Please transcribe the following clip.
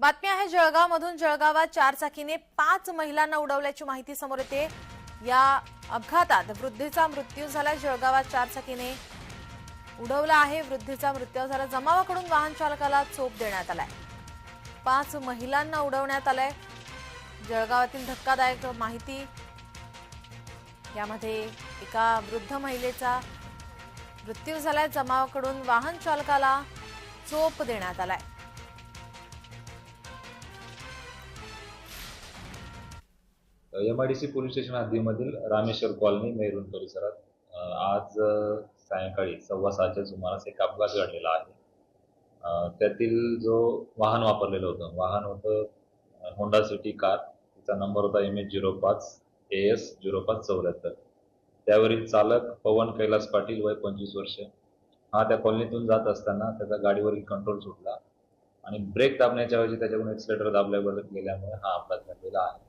बातमी आहे जळगावमधून जळगावात चारचाकीने पाच महिलांना उडवल्याची माहिती समोर येते. या अपघातात वृद्धीचा मृत्यू झाला जळगावात चार चाकीने उडवला आहे वृद्धीचा मृत्यू झाला. जमावाकडून वाहन चालकाला चोप देण्यात आलाय. पाच महिलांना उडवण्यात आलंय. जळगावातील धक्कादायक माहिती यामध्ये एका वृद्ध महिलेचा मृत्यू झालाय. जमावाकडून वाहन चालकाला चोप देण्यात आलाय. M I D C police station हद्दीमधील Rameshwar colony मेरून परिसरात आज सायंकाळी सव्वा सहाच्या सुमारास एक अपघात घडलेला आहे. त्यातील जो वाहन वापरलेलं होतं वाहन होतं होंडा सिटी कार तिचा नंबर होता एम एच झिरो पाच ए एस झिरो पाच चौऱ्याहत्तर. त्यावरील चालक पवन कैलास पाटील वय पंचवीस वर्ष. हा त्या कॉलनीतून जात असताना त्याचा गाडीवरील कंट्रोल सुटला आणि ब्रेक दाबण्याच्या ऐवजी त्याच्याकडून एक्सिलेटर दाबल्यावर गेल्यामुळे हा अपघात घडलेला आहे.